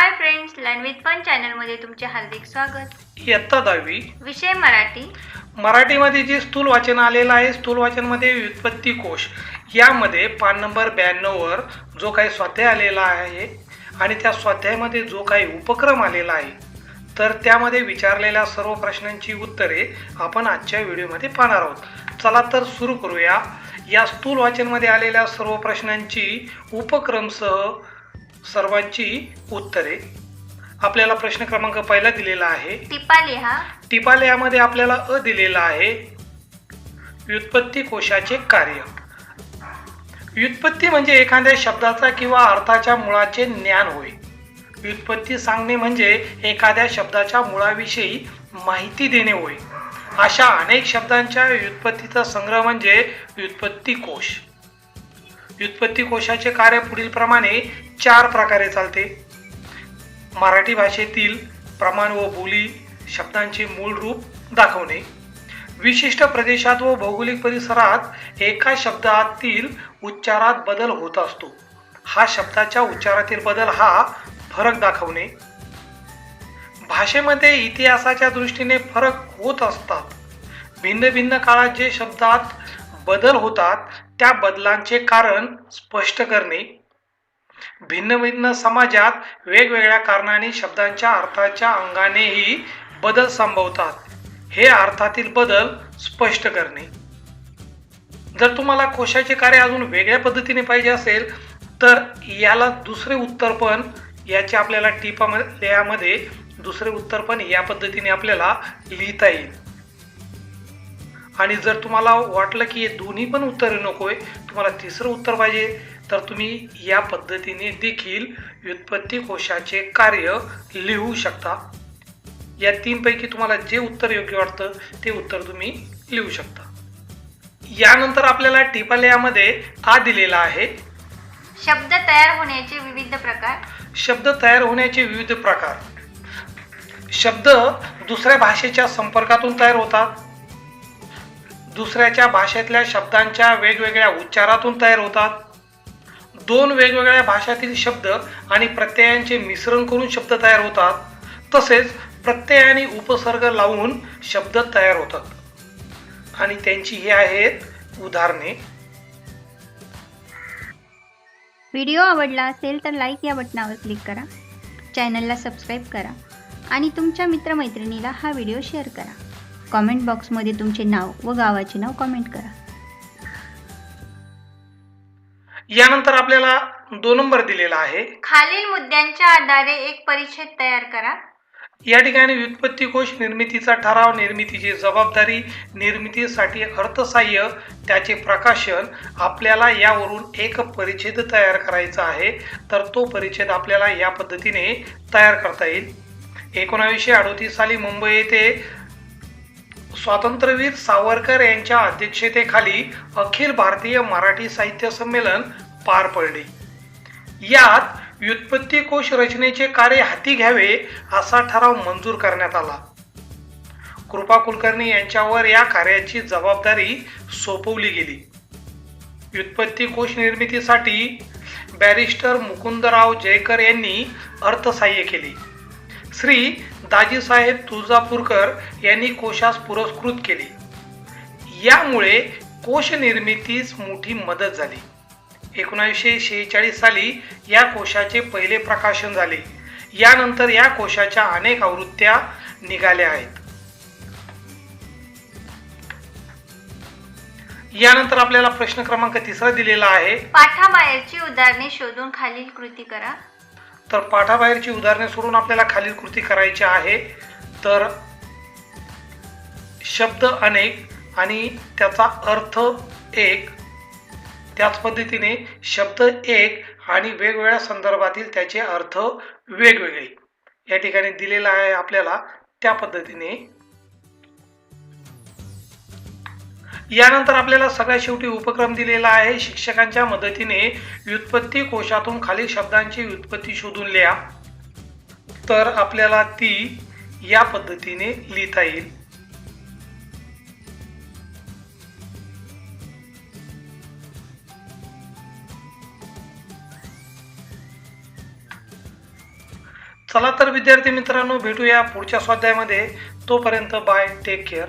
Hi friends learn with fun चॅनलमध्ये तुमचे हार्दिक स्वागत. इयत्ता दहावी. विषय मराठी. मराठीमध्ये जे स्थूल वाचन आलेलं आहे स्थूल वाचनमध्ये व्युत्पत्ती कोश. यामध्ये पान नंबर ब्याण्णववर जो काही स्वाध्याय आलेला आहे आणि त्या स्वाध्यायामध्ये जो काही उपक्रम आलेला आहे तर त्यामध्ये विचारलेल्या सर्व प्रश्नांची उत्तरे आपण आजच्या व्हिडिओमध्ये पाहणार आहोत. चला तर सुरू करूया. या स्थूल वाचनमध्ये आलेल्या सर्व प्रश्नांची उपक्रमसह सर्वांची उत्तरे. आपल्याला प्रश्न क्रमांक पहिला दिलेला आहे. टिपा लिहा टिपालयामध्ये आपल्याला अ दिलेला आहे. व्युत्पत्ती कोशाचे कार्य. व्युत्पत्ती म्हणजे एखाद्या शब्दाचा किंवा अर्थाच्या मुळाचे ज्ञान होय. व्युत्पत्ती सांगणे म्हणजे एखाद्या शब्दाच्या मुळाविषयी माहिती देणे होय. अशा अनेक शब्दांच्या व्युत्पत्तीचा संग्रह म्हणजे व्युत्पत्ती कोश. व्युत्पत्ती कोशाचे कार्य पुढील प्रमाणे चार प्रकारे चालते. मराठी भाषेतील प्रमाण व बोली शब्दांचे मूळ रूप दाखवणे. विशिष्ट प्रदेशात व भौगोलिक परिसरात एका शब्दातील उच्चारात बदल होत असतो. हा शब्दाच्या उच्चारातील बदल हा फरक दाखवणे. भाषेमध्ये इतिहासाच्या दृष्टीने फरक होत असतात. भिन्न भिन्न काळात जे शब्दात बदल होतात त्या बदलांचे कारण स्पष्ट करणे. भिन्न भिन्न समाजात वेगवेगळ्या कारणाने शब्दांच्या अर्थाच्या अंगानेही बदल संभवतात. हे अर्थातील बदल स्पष्ट करणे. जर तुम्हाला कोशाचे कार्य अजून वेगळ्या पद्धतीने पाहिजे असेल तर याला दुसरे उत्तर पण याचे आपल्याला टिपामध्ये यामध्ये दुसरे उत्तर पण या पद्धतीने आपल्याला लिहिता येईल. आणि जर तुम्हाला वाटलं की हे दोन्ही पण उत्तरे नकोय तुम्हाला तिसरं उत्तर पाहिजे तर तुम्ही या पद्धतीने देखील व्युत्पत्ती कोशाचे कार्य लिहू शकता. या तीनपैकी तुम्हाला जे उत्तर योग्य वाटतं ते उत्तर तुम्ही लिहू शकता. यानंतर आपल्याला टिपालयामध्ये आ दिलेला आहे. शब्द तयार होण्याचे विविध प्रकार. शब्द तयार होण्याचे विविध प्रकार. शब्द दुसऱ्या भाषेच्या संपर्कातून तयार होतात. दुसऱ्याच्या भाषेतल्या शब्दांच्या वेगवेगळ्या उच्चारातून तयार होतात. दोन वेगवेगळ्या भाषातील शब्द आणि प्रत्ययांचे मिश्रण करून शब्द तयार होतात. तसेच प्रत्यय आणि उपसर्ग लावून शब्द तयार होतात. आणि त्यांची ही आहेत उदाहरणे. व्हिडिओ आवडला असेल तर लाईक या बटनावर क्लिक करा. चॅनलला सबस्क्राईब करा. आणि तुमच्या मित्रमैत्रिणीला हा व्हिडिओ शेअर करा. कॉमेंट बॉक्समध्ये तुमचे नाव व गावाचे नाव कॉमेंट करा. यानंतर आपल्याला दोन नंबर दिलेला आहे. खालील मुद्द्यांच्या आधारे एक परिच्छेद तयार करा. या ठिकाणी व्युत्पत्ती कोश निर्मितीचा ठराव निर्मितीची जबाबदारी निर्मितीसाठी अर्थसहाय्य त्याचे प्रकाशन आपल्याला यावरून एक परिच्छेद तयार करायचा आहे. तर तो परिच्छेद आपल्याला या पद्धतीने तयार करता येईल. एकोणावीसशे अडोतीस साली मुंबई येथे स्वातंत्र्यवीर सावरकर यांच्या अध्यक्षतेखाली अखिल भारतीय मराठी साहित्य संमेलन पार पडले. यात व्युत्पत्ती कोश रचनेचे कार्य हाती घ्यावे असा ठराव मंजूर करण्यात आला. कृपा कुलकर्णी यांच्यावर या कार्याची जबाबदारी सोपवली गेली. व्युत्पत्ती कोश निर्मितीसाठी बॅरिस्टर मुकुंदराव जयकर यांनी अर्थसहाय्य केले. श्री दाजीसाहेब तुळजापूरकर यांनी कोशास पुरस्कृत केले. यामुळे कोश निर्मितीस मोठी मदत झाली. एकोणीसशे शेहेचाळीस साली या कोशाचे पहिले प्रकाशन झाले. यानंतर या कोशाच्या अनेक आवृत्त्या निघाल्या आहेत. यानंतर आपल्याला प्रश्न क्रमांक तिसरा दिलेला आहे. पाठाबाहेरची उदाहरणे शोधून खालील कृती करा. तर पाठाबाहेरची उदाहरणे सोडून आपल्याला खालील कृती करायची आहे. तर शब्द अनेक आणि त्याचा अर्थ एक. त्याच पद्धतीने शब्द एक आणि वेगवेगळ्या संदर्भातील त्याचे अर्थ वेगवेगळे. या ठिकाणी दिलेला आहे आपल्याला त्या पद्धतीने. यानंतर आपल्याला सगळ्यात शेवटी उपक्रम दिलेला आहे. शिक्षकांच्या मदतीने व्युत्पत्ती कोशातून खालील शब्दांची व्युत्पत्ती शोधून लिहा. तर आपल्याला ती या पद्धतीने लिहिता येईल. चला तर विद्यार्थी मित्रांनो भेटूया पुढच्या स्वाध्यायामध्ये. तोपर्यंत बाय टेक केअर